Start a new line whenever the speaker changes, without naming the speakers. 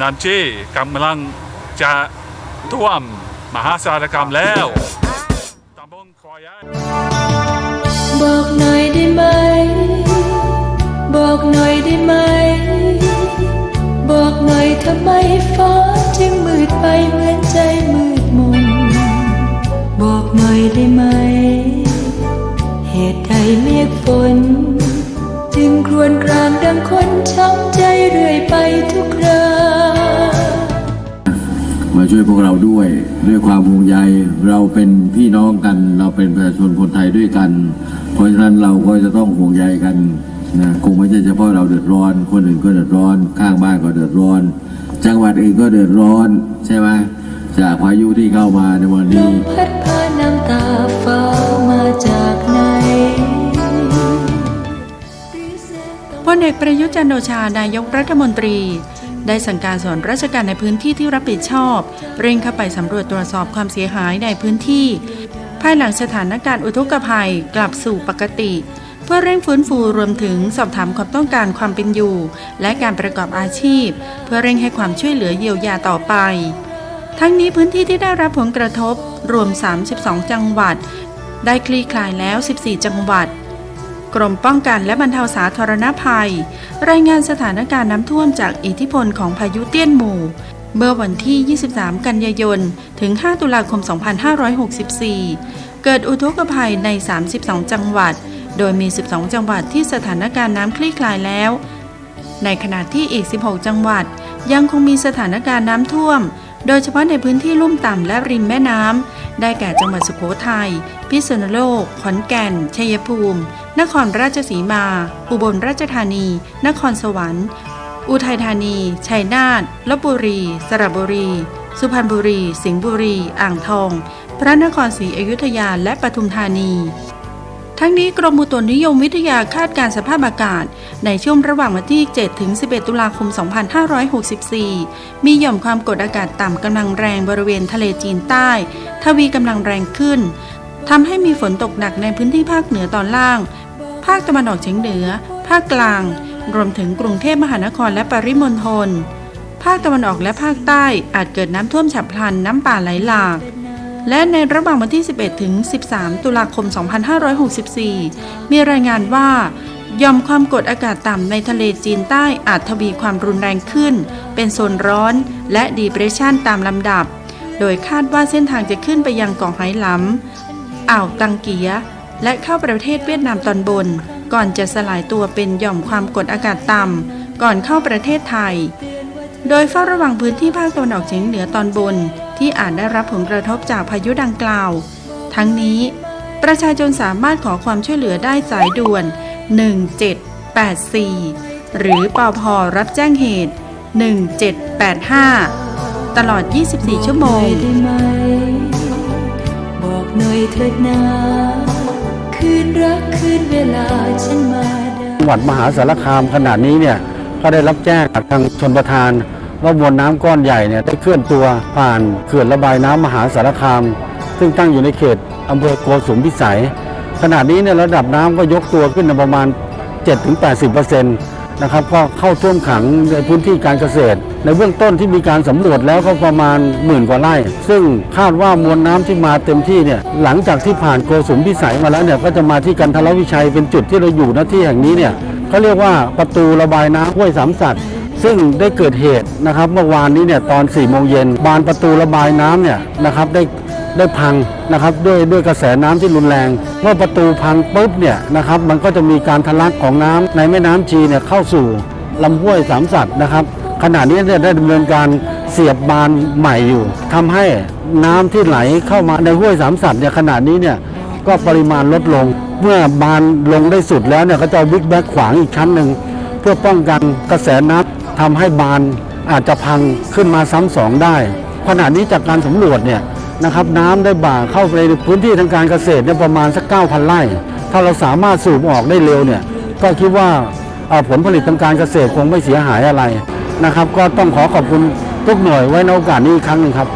นันที่กำลังจะท่วมมหาสารคามแล้วตำบลคอย
บอกหน่อยได้ไหม บอกหน่อยได้ไหม บอกหน่อยทำไมฟ้าจึงมืดไปเหมือนใจมืดมน บอกหน่อยได้ไหม เหตุใดเมฆฝน จึงครวญครางดังคนช้ำใจเรื่อยไปทุกคร
มาช่วยพวกเราด้วย ด้วยความห่วงใยเราเป็นพี่น้องกัน เราเป็นประชาชนคนไทยด้วยกัน เพราะฉะนั้นเราก็จะต้องห่วงใยกันนะคงไม่ใช่เฉพาะเราเดือดร้อน คนอื่นก็เดือดร้อน ข้างบ้านก็เดือดร้อน จังหวัดอื่นก็เดือดร้อนใช่ไหมจากพายุที่เข้ามาในวัน
ล
นี้
มพัดพาน้ำตาฟ้ามาจากไหน
พลเอกประยุทธ์จันทร์โอชานายกรัฐมนตรี ได้สั่งการส่วนราชการในพื้นที่ที่รับผิดชอบ เร่งเข้าไปสำรวจตรวจสอบความเสียหายในพื้นที่ ภายหลังสถานการณ์อุทกภัยกลับสู่ปกติ เพื่อเร่งฟื้นฟูรวมถึงสอบถามความต้องการความเป็นอยู่ และการประกอบอาชีพ เพื่อเร่งให้ความช่วยเหลือเยียวยาต่อไป ทั้งนี้พื้นที่ที่ได้รับผลกระทบรวม 32 จังหวัด ได้คลี่คลายแล้ว 14 จังหวัด กรมป้องกันและบรรเทาสาธารณภัย รายงานสถานการณ์น้ำท่วมจากอิทธิพลของพายุเตี้ยนหมู่ เมื่อวันที่ 23 กันยายน ถึง 5 ตุลาคม 2564 เกิดอุทกภัยใน 32 จังหวัด โดยมี 12 จังหวัดที่สถานการณ์น้ำคลี่คลายแล้ว ในขณะที่อีก 16 จังหวัด ยังคงมีสถานการณ์น้ำท่วม โดยเฉพาะในพื้นที่ลุ่มต่ำและริมแม่น้ำได้แก่จังหวัดสุโขทัย พิษณุโลก ขอนแก่น ชัยภูมิ นครราชสีมา อุบลราชธานี นครสวรรค์ อุทัยธานี ชัยนาทลบบุรี สระบุรี สุพรรณบุรี สิงห์บุรี อ่างทอง พระนครศรีอยุธยา และปทุมธานีทั้งนี้กรมอุตุนิยมวิทยาคาดการสภาพอากาศ ในช่วงระหว่างวันที่ 7 ถึง 11 ตุลาคม 2564 มีหย่อมความกดอากาศต่ำกำลังแรงบริเวณทะเลจีนใต้ ทวีกำลังแรงขึ้น ทำให้มีฝนตกหนักในพื้นที่ภาคเหนือตอนล่าง ภาคตะวันออกเฉียงเหนือ ภาคกลาง รวมถึงกรุงเทพมหานครและปริมณฑล ภาคตะวันออกและภาคใต้อาจเกิดน้ำท่วมฉับพลันน้ำป่าไหลหลาก และในระหว่างวันที่ 11 ถึง 13 ตุลาคม 2564 มีรายงานว่ายอมความกดอากาศต่ำในทะเลจีนใต้อาจทวีความรุนแรงขึ้น เป็นโซนร้อนและดีเพรสชันตามลำดับ โดยคาดว่าเส้นทางจะขึ้นไปยังเกาะไหหลำ อ่าวตังเกีย และเข้าประเทศเวียดนามตอนบน ก่อนจะสลายตัวเป็นหย่อมความกดอากาศต่ำก่อนเข้าประเทศไทย โดยเฝ้าระวังพื้นที่ภาคตะวันออกเฉียงเหนือตอนบน ที่อาจได้รับผลกระทบจากพายุดังกล่าว ทั้งนี้ ประชาชนสามารถขอความช่วยเหลือได้สายด่วน 1784 หรือปอพรับแจ้งเหตุ 1785 ตลอด 24 ชั่วโมง
หน่อยเถิดนาคืนรักคืนเวลาฉันมาได้
จังหวัดมหาสารคามขณะนี้เนี่ยก็ได้รับแจ้งจากทางชนประทานว่ามวลน้ำก้อนใหญ่เนี่ยได้เคลื่อนตัวผ่านเขื่อนระบายน้ำมหาสารคาม ซึ่งตั้งอยู่ในเขตอำเภอโกสุมพิสัย ขณะนี้เนี่ยระดับน้ำก็ยกตัวขึ้นมาประมาณ 7-80% นะครับก็เข้าท่วมขังในพื้นที่การเกษตร ในเบื้องต้นที่มีการสำรวจแล้วก็ประมาณหมื่นกว่าไร่ ซึ่งคาดว่ามวลน้ำที่มาเต็มที่เนี่ยหลังจากที่ผ่านโกสุมพิสัยมาแล้วเนี่ยก็จะมาที่กันทรวิชัยเป็นจุดที่เราอยู่หน้าที่แห่งนี้เนี่ยเขาเรียกว่าประตูระบายน้ำห้วยสามสัตว์ซึ่งได้เกิดเหตุนะครับเมื่อวานนี้เนี่ยตอน4ี่โมงเย็นบานประตูระบายน้ำเนี่ยนะครับได้ ได้พังนะครับด้วยด้วยกระแสน้ำที่รุนแรง เมื่อประตูพังปุ๊บเนี่ยนะครับมันก็จะมีการทะลักของน้ำในแม่น้ำชีเนี่ยเข้าสู่ลำห้วยสามสัตว์นะครับขณะนี้เนี่ยได้ดำเนินการเสียบบานใหม่อยู่ทำให้น้ำที่ไหลเข้ามาในห้วยสามสัตว์เนี่ยขณะนี้เนี่ยก็ปริมาณลดลง เมื่อบานลงได้สุดแล้วเนี่ยก็จะเอาบิ๊กแบ็กขวางอีกชั้นหนึ่งเพื่อป้องกันกระแสน้ำทำให้บานอาจจะพังขึ้นมาซ้ำสองได้ขณะนี้จากการสำรวจเนี่ย นะครับน้ำได้บ่าเข้าไปในพื้นที่ทางการเกษตรเนี่ยประมาณสัก 9,000 ไร่ ถ้าเราสามารถสูบออกได้เร็วเนี่ยก็คิดว่าผลผลิตทางการเกษตรคงไม่เสียหายอะไรนะครับ ก็ต้องขอขอบคุณทุกหน่วยไว้ในโอกาสนี้อีกครั้งหนึ่งครับ